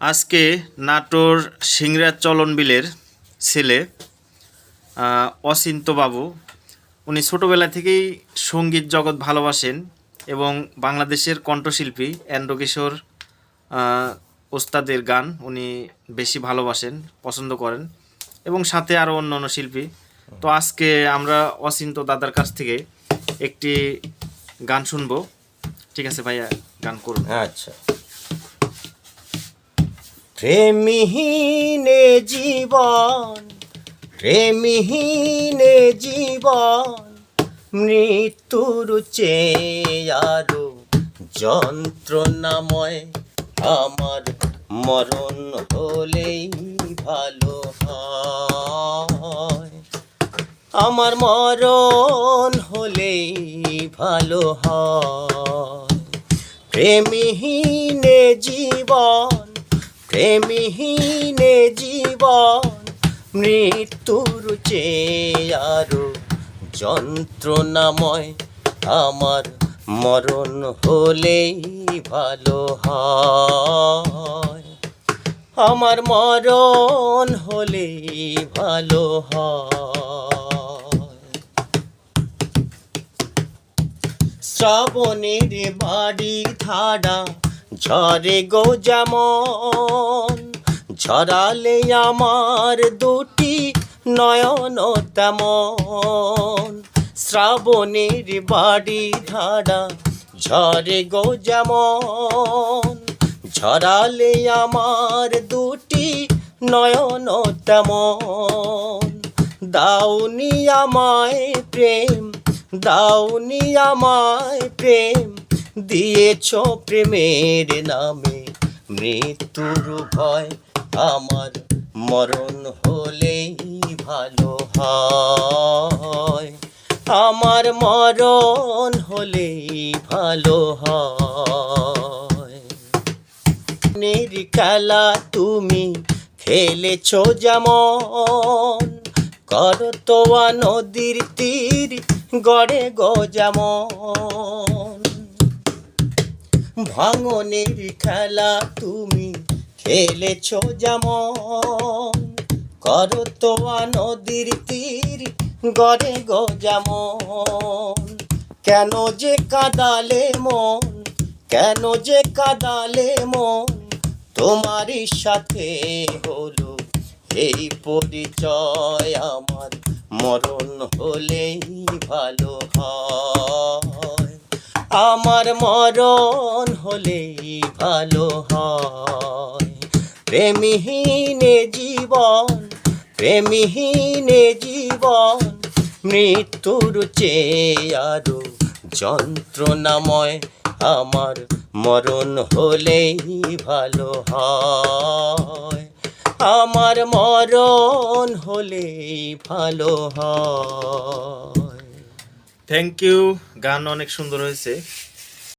আজকে নাটোর সিংরাজ চলন বিলের ছেলে আহ, বাবু। উনি ছোটোবেলা থেকেই সংগীত জগৎ ভালোবাসেন এবং বাংলাদেশের কণ্ঠশিল্পী এন্দ্রকিশোর ওস্তাদের গান উনি বেশি ভালোবাসেন পছন্দ করেন এবং সাথে আরও অন্য অন্য শিল্পী। তো আজকে আমরা অচিন্ত দাদার কাছ থেকে একটি গান শুনব। ঠিক আছে ভাইয়া গান করুন। আচ্ছা। প্রেমহীনে জীবন প্রেমহীনে জীবন, মৃত্যুর চেয়ে আরও যন্ত্রণাময় আমার মরণ হলেই ভালো হয়। আমার মরণ হলেই ভালো হয়। প্রেমহীনে জীবন প্রেমহীনে জীবন, মৃত্যুর চেয়ে আরও যন্ত্রণাময়। আমার মরণ হলেই ভালো হয়। আমার মরণ হলেই ভালো হয়। শ্রাবণের বাড়ি ধারা ঝরে গো যেমন, ঝরালে আমার দুটি নয়ন তেমন। শ্রাবণের বাড়ি ধারা ঝরে গো যেমন, ঝরালে আমার দুটি নয়ন তেমন। দাউনি আমায় প্রেম দাউনি আমায় প্রেম দিয়েছ প্রেমের নামে মৃত্যুর ভয়। আমার মরণ হলেই ভালো হয়। আমার মরণ হলেই ভালো হয়। নের খেলা তুমি খেলেছ যেমন, কর তোয়া নদীর তীর গড়ে গো যেমন। ভাঙনের খেলা তুমি খেলেছ যেমন। কর তোয়া নদীর তীর গড়ে গো যেমন। কেন যে কাদালে মন, কেন যে কাদালে মন, তোমারই সাথে হলো এই পরিচয় আমার। মরণ হলেই ভালো হয়। আমার মরণ হলেই ভালো হয়। প্রেমহীনে জীবন প্রেমহীনে জীবন, মৃত্যুর চেয়ে আরও যন্ত্রণাময় আমার মরণ হলেই ভালো হয়। আমার মরণ হলেই ভালো হয়। থ্যাংক ইউ গান অনেক সুন্দর হয়েছে।